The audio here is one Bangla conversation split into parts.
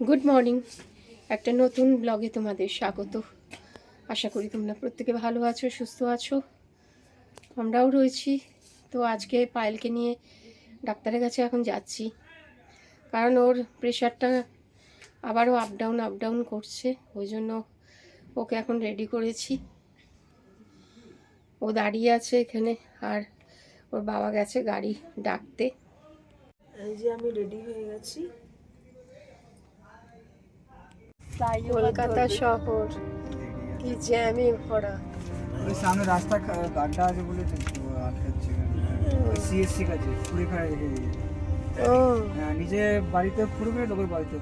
গুড মর্নিং একটা নতুন ব্লগে তোমাদের স্বাগত। আশা করি তোমরা প্রত্যেকে ভালো আছো, সুস্থ আছো। আমরাও রয়েছি। তো আজকে পায়েলকে নিয়ে ডাক্তারের কাছে এখন যাচ্ছি। কারণ ওর প্রেশারটা আবারও আপ ডাউন আপ ডাউন করছে। ওই জন্য ওকে এখন রেডি করেছি। ও দাঁড়িয়ে আছে এখানে আর ওর বাবা গেছে গাড়ি ডাকতে। এই যে আমি রেডি হয়ে গেছি। কলকাতা শহর। কি জ্যামে ভরা ওই সামনে রাস্তা গাড্ডা আছে বলে আটকাচ্ছে সিএসসি কাছে ফুড়ে খায় রেখে ও। হ্যাঁ নিজে বাড়িতে ফুড়বে লোকের বাড়িতে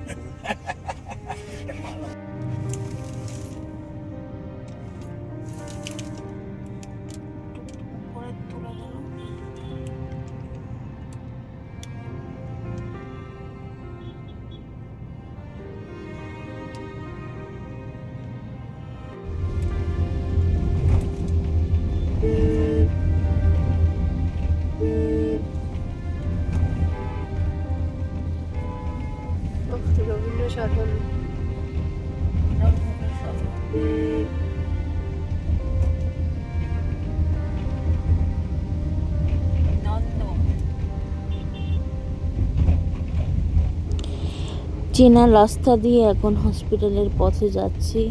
চেনা রাস্তা দিয়ে এখন হসপিটালের পথে যাচ্ছি।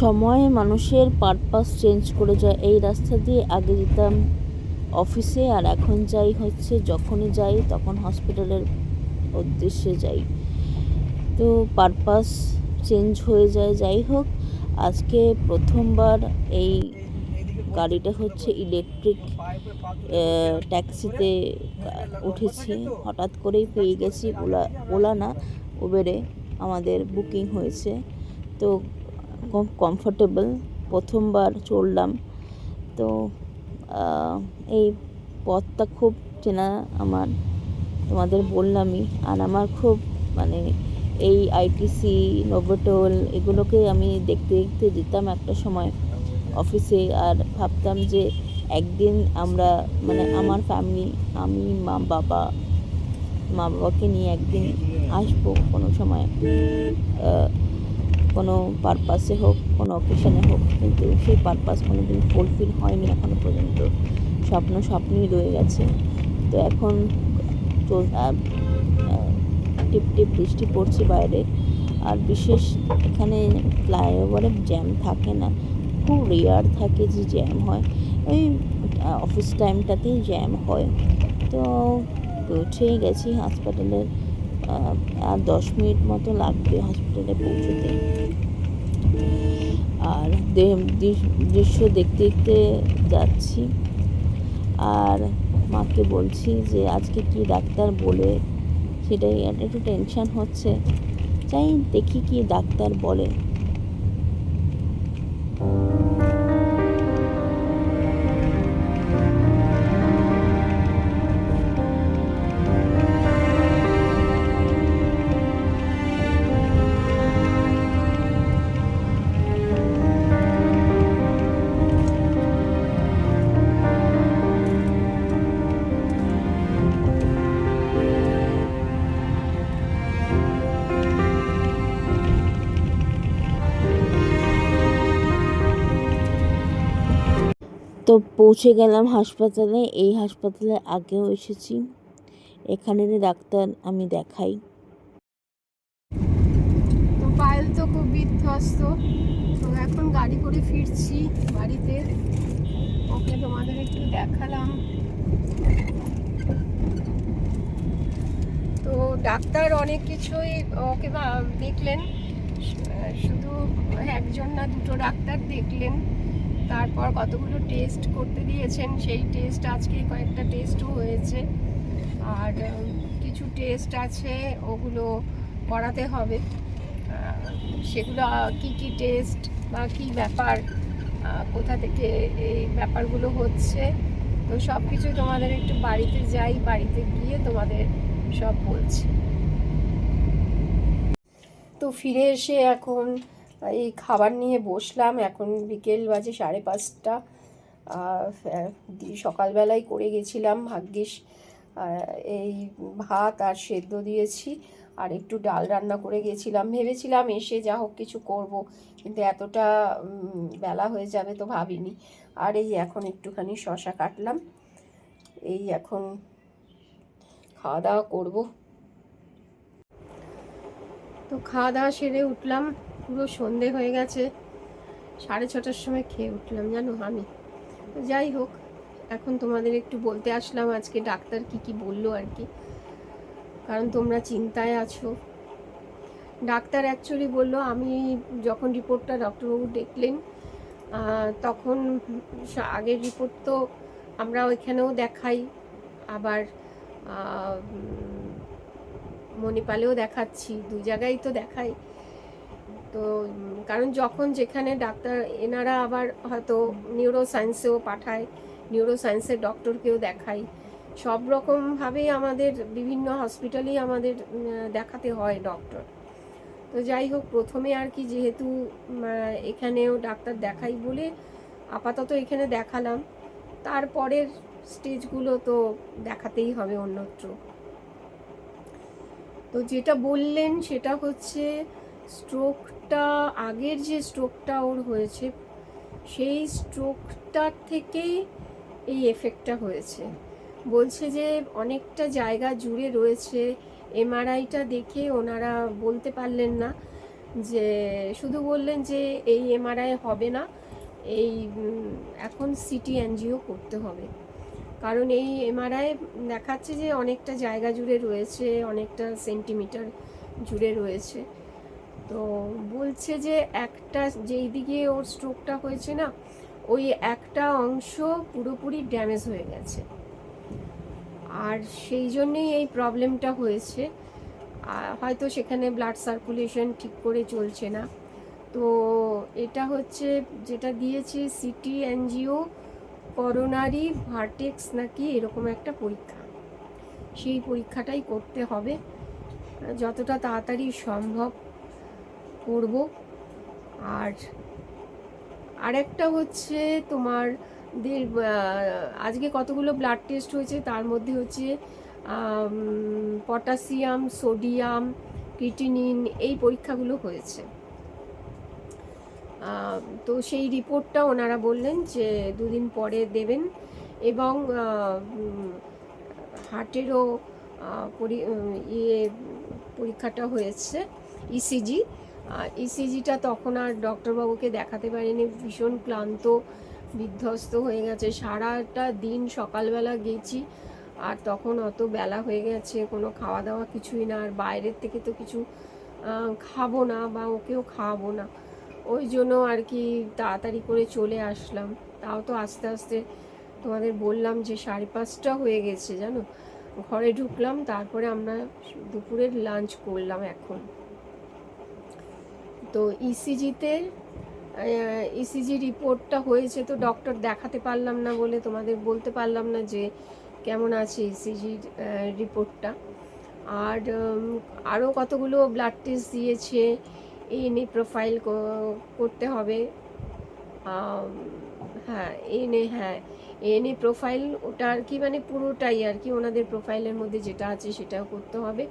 সময়ে মানুষের পারপাস চেঞ্জ করে যায়। এই রাস্তা দিয়ে আগে যেতাম অফিসে আর এখন যাই হচ্ছে, যখনই যাই তখন হসপিটালের উদ্দেশ্যে যাই। তো পারপাস চেঞ্জ হয়ে যায়। যাই হোক, আজকে প্রথমবার এই গাড়িটা হচ্ছে ইলেকট্রিক ট্যাক্সিতে উঠেছি। হঠাৎ করেই পেয়ে গেছি ওলা ওলা না উবেরে আমাদের বুকিং হয়েছে। তো কমফোর্টেবল প্রথমবার চড়লাম। তো এই পথটা খুব চেনা আমার। তোমাদের বললামই। আর আমার খুব মানে এই আইটিসি নোভোটোল এগুলোকে আমি দেখতে দেখতে যেতাম একটা সময় অফিসে আর ভাবতাম যে একদিন আমরা মানে আমার ফ্যামিলি আমি মা বাবা মা বাবাকে নিয়ে একদিন আসব কোনো সময় কোনো পারপাসে হোক, কোনো অকেশনে হোক, কিন্তু সেই পারপাস কোনো দিন ফুলফিল হয়নি এখনও পর্যন্ত। স্বপ্ন স্বপ্নই রয়ে গেছে। তো এখন টিপ টিপ বৃষ্টি পড়ছে বাইরে। আর বিশেষ এখানে ফ্লাইওভারে জ্যাম থাকে না। খুব রেয়ার থাকে যে জ্যাম হয়। ওই অফিস টাইমটাতেই জ্যাম হয়। তো পৌঁছেই গেছি হাসপাতালের আর দশ মিনিট মতো লাগবে হসপিটালে পৌঁছতে। আর দৃশ্য দেখতে দেখতে যাচ্ছি। আর মাকে বলছি যে, আজকে কি ডাক্তার বলে? সেটাই একটু টেনশান হচ্ছে। চাই দেখি কি ডাক্তার বলে। তো পৌঁছে গেলাম হাসপাতালে। এই হাসপাতালে আগেও এসেছি। এখানেরই ডাক্তার আমি দেখাই। তো পায়েল তো খুব বিধ্বস্ত। তো এখন গাড়ি করে ফিরছি বাড়িতে। ওকে তোমাদের একটু দেখালাম। তো ডাক্তার অনেক কিছুই ওকে দেখলেন। শুধু একজন না, দুটো ডাক্তার দেখলেন। তারপর কতগুলো টেস্ট করতে দিয়েছেন, সেই টেস্ট আজকে কয়েকটা টেস্টও হয়েছে। আর কিছু টেস্ট আছে, ওগুলো করাতে হবে। সেগুলো কি কি টেস্ট বা কি ব্যাপার কোথা থেকে এই ব্যাপারগুলো হচ্ছে, তো সব কিছু তোমাদের একটু বাড়িতে যাই, বাড়িতে গিয়ে তোমাদের সব বলছি। তো ফিরে এসে এখন এই খাবার নিয়ে বসলাম। এখন বিকেল বাজে সাড়ে পাঁচটা। দি- সকালবেলায় করে গেছিলাম ভাগ্যিস। এই ভাত আর সেদ্ধ দিয়েছি। আর একটু ডাল রান্না করে গেছিলাম। ভেবেছিলাম এসে যা হোক কিছু করব। কিন্তু এতটা বেলা হয়ে যাবে তো ভাবিনি। আর এই এখন একটুখানি শশা কাটলাম। এই এখন খাওয়া দাওয়া করব। তো খাওয়া দাওয়া সেরে উঠলাম। পুরো সন্ধে হয়ে গেছে। সাড়ে ছটার সময় খেয়ে উঠলাম, জানো আমি। যাই হোক, এখন তোমাদের একটু বলতে আসলাম আজকে ডাক্তার কি কি বলল আর কি। কারণ তোমরা চিন্তায় আছো। ডাক্তার অ্যাকচুয়ালি বলল, আমি যখন রিপোর্টটা ডক্টরবাবু দেখলেন তখন আগের রিপোর্ট তো আমরা ওইখানেও দেখাই। আবার মণিপালেও দেখাচ্ছি, দু জায়গায় তো দেখাই। তো কারণ যখন যেখানে ডাক্তার, এনারা আবার হয়তো নিউরো সায়েন্সেও পাঠায় নিউরো সায়েন্সের ডক্টরকেও দেখাই সব রকমভাবেই আমাদের বিভিন্ন হসপিটালেই আমাদের দেখাতে হয় ডক্টর তো যাই হোক, প্রথমে আর কি যেহেতু এখানেও ডাক্তার দেখাই বলে আপাতত এখানে দেখালাম। তারপরের স্টেজগুলো তো দেখাতেই হবে অন্যত্র। তো যেটা বললেন সেটা হচ্ছে স্ট্রোকটা, আগের যে স্ট্রোকটা ওর হয়েছে, সেই স্ট্রোকটার থেকেই এই এফেক্টটা হয়েছে। বলছে যে অনেকটা জায়গা জুড়ে রয়েছে, এমআরআইটা দেখে ওনারা বলতে পারলেন না যে, শুধু বললেন যে এই এমআরআই হবে না, এই এখন সিটি এনজিও করতে হবে। কারণ এই এমআরআই দেখাচ্ছে যে অনেকটা জায়গা জুড়ে রয়েছে, অনেকটা সেন্টিমিটার জুড়ে রয়েছে। তো বলছে যে একটা যেই দিকে ওর স্ট্রোকটা হয়েছে না, ওই একটা অংশ পুরোপুরি ড্যামেজ হয়ে গেছে। আর সেই জন্যেই এই প্রবলেমটা হয়েছে। হয়তো সেখানে ব্লাড সার্কুলেশন ঠিক করে চলছে না। তো এটা হচ্ছে, যেটা দিয়েছে সিটি এনজিও করোনারি ভার্টেক্স নাকি এরকম একটা পরীক্ষা। সেই পরীক্ষাটাই করতে হবে। যতটা তাড়াতাড়ি সম্ভব। করব। আর আরেকটা হচ্ছে তোমার আজকে কতগুলো ব্লাড টেস্ট হয়েছে, তার মধ্যে হচ্ছে পটাশিয়াম সোডিয়াম ক্রিটিনিন এই পরীক্ষাগুলো হয়েছে। তো সেই রিপোর্টটা ওনারা বললেন যে দুদিন পরে দেবেন এবং হার্টেরও ইয়ে পরীক্ষাটা হয়েছে E ইসিজি ইসিজিটা তখন আর ডক্টরবাবুকে দেখাতে পারিনি। ভীষণ ক্লান্ত, বিধ্বস্ত হয়ে গেছে। সারাটা দিন সকালবেলা গেছি, আর তখন অত বেলা হয়ে গেছে, কোনো খাওয়া দাওয়া কিছুই না। আর বাইরের থেকে তো কিছু খাব না বা ওকেও খাওয়াবো না। ওই জন্য আর কি তাড়াতাড়ি করে চলে আসলাম। তাও তো আস্তে আস্তে তোমাদের বললাম যে সাড়ে পাঁচটা হয়ে গেছে, জানো? ঘরে ঢুকলাম, তারপরে আমরা দুপুরের লাঞ্চ করলাম এখন। তো E ইসিজিতে ইসিজি রিপোর্টটা হয়েছে তো ডক্টর দেখাতে পারলাম না বলে তোমাদের বলতে পারলাম না যে কেমন আছে ইসিজির রিপোর্টটা আর আরও কতগুলো ব্লাড টেস্ট দিয়েছে এনে প্রোফাইল করতে হবে। হ্যাঁ এনে হ্যাঁ এনে প্রোফাইল ওটা আর কি মানে পুরোটাই আর কি, ওনাদের প্রোফাইলের মধ্যে যেটা আছে সেটাও করতে হবে।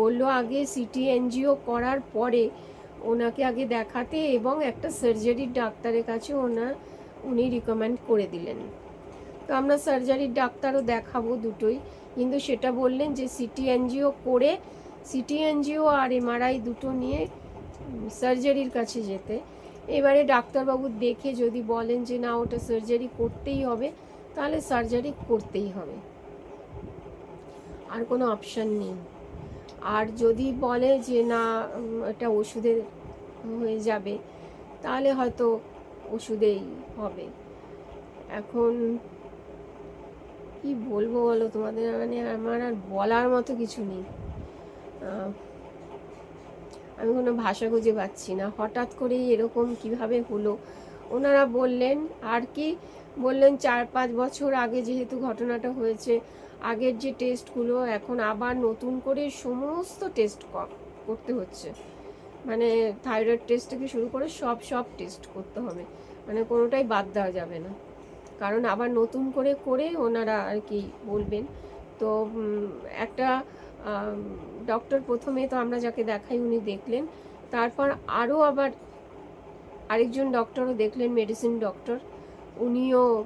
বলল আগে সিটি এনজিও করার পরে ওনাকে আগে দেখাতে এবং একটা সার্জারির ডাক্তারের কাছে ওনার, উনি রিকমেন্ড করে দিলেন। তো আমরা সার্জারির ডাক্তারও দেখাবো দুটোই, কিন্তু সেটা বললেন যে সিটি এনজিও করে সিটি এনজিও আর এমআরআই দুটো নিয়ে সার্জারির কাছে যেতে। এবারে ডাক্তারবাবু দেখে যদি বলেন যে না, ওটা সার্জারি করতেই হবে, তাহলে সার্জারি করতেই হবে। আর কোনো অপশান নেই। আর যদি বলে যে না এটা ওষুধে হয়ে যাবে, তাহলে হয়তো ওষুধেই হবে। এখন কি বলব বলো তোমাদের? মানে আমার আর বলার মতো কিছু নেই। আমি কোনো ভাষা খুঁজে পাচ্ছি না। হঠাৎ করেই এরকম কীভাবে হলো? ওনারা বললেন, আর কি? বললেন, চার পাঁচ বছর আগে যেহেতু ঘটনাটা হয়েছে আগের যে টেস্টগুলো এখন আবার নতুন করে সমস্ত টেস্ট করতে হচ্ছে। মানে থাইরয়েড টেস্ট থেকে শুরু করে সব সব টেস্ট করতে হবে। মানে কোনোটাই বাদ দেওয়া যাবে না। কারণ আবার নতুন করে করে ওনারা আর কি বলবেন। তো একটা ডক্টর প্রথমে তো আমরা যাকে দেখাই উনি দেখলেন। তারপর আরও আবার আরেকজন ডক্টরও দেখলেন মেডিসিন ডক্টর উনিও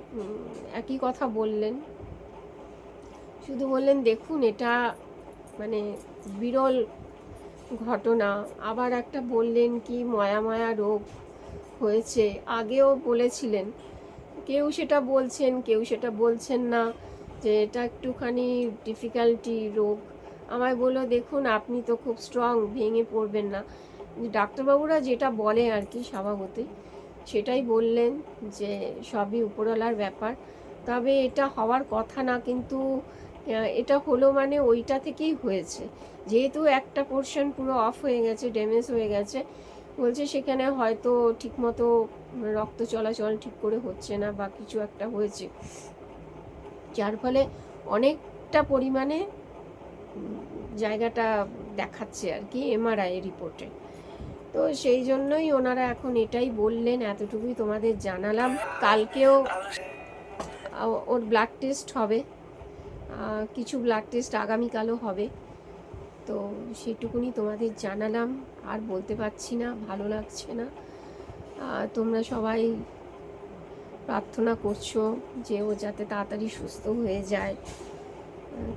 একই কথা বললেন। শুধু বললেন, দেখুন, এটা মানে বিরল ঘটনা। আবার একটা বললেন, কি ময়া ময়া রোগ হয়েছে। আগেও বলেছিলেন, কেউ সেটা বলছেন, কেউ সেটা বলছেন না যে এটা একটুখানি ডিফিকাল্টি রোগ। আমায় বলল, দেখুন, আপনি তো খুব স্ট্রং ভেঙে পড়বেন না। ডাক্তারবাবুরা যেটা বলে আর কি স্বভাবতই, সেটাই বললেন যে সবই উপরওয়ালার ব্যাপার। তবে এটা হওয়ার কথা না, কিন্তু এটা হলো মানে ওইটা থেকেই হয়েছে। যেহেতু একটা পোর্শন পুরো অফ হয়ে গেছে ড্যামেজ হয়ে গেছে, বলছে সেখানে হয়তো ঠিকমতো রক্ত চলাচল ঠিক করে হচ্ছে না বা কিছু একটা হয়েছে। যার ফলে অনেকটা পরিমাণে জায়গাটা দেখাচ্ছে আর কি এমআরআই রিপোর্টে তো সেই জন্যই ওনারা এখন এটাই বললেন, এতটুকুই তোমাদের জানালাম। কালকেও ওর ব্লাড টেস্ট হবে। কিছু ব্লাড টেস্ট আগামীকালও হবে। তো সেটুকুনি তোমাদের জানালাম, আর বলতে পারছি না, ভালো লাগছে না। তোমরা সবাই প্রার্থনা করছ যে ও যাতে তাড়াতাড়ি সুস্থ হয়ে যায়।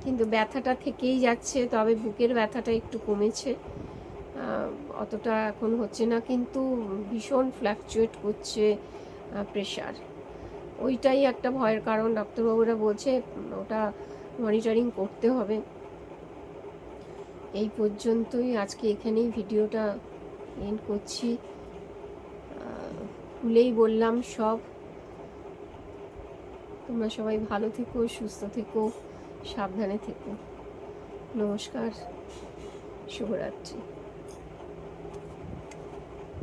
কিন্তু ব্যথাটা থেকেই যাচ্ছে, তবে বুকের ব্যথাটা একটু কমেছে। অতটা এখন হচ্ছে না, কিন্তু ভীষণ ফ্ল্যাকচুয়েট করছে প্রেশার ওইটাই একটা ভয়ের কারণ, ডাক্তারবাবুরা বলছে ওটা মনিটরিং করতে হবে। এই পর্যন্তই আজকে এখানেই ভিডিওটা এন্ড করছি। খুলেই বললাম সব। তোমরা সবাই ভালো থেকো, সুস্থ থেকো, সাবধানে থেকো। নমস্কার, শুভরাত্রি।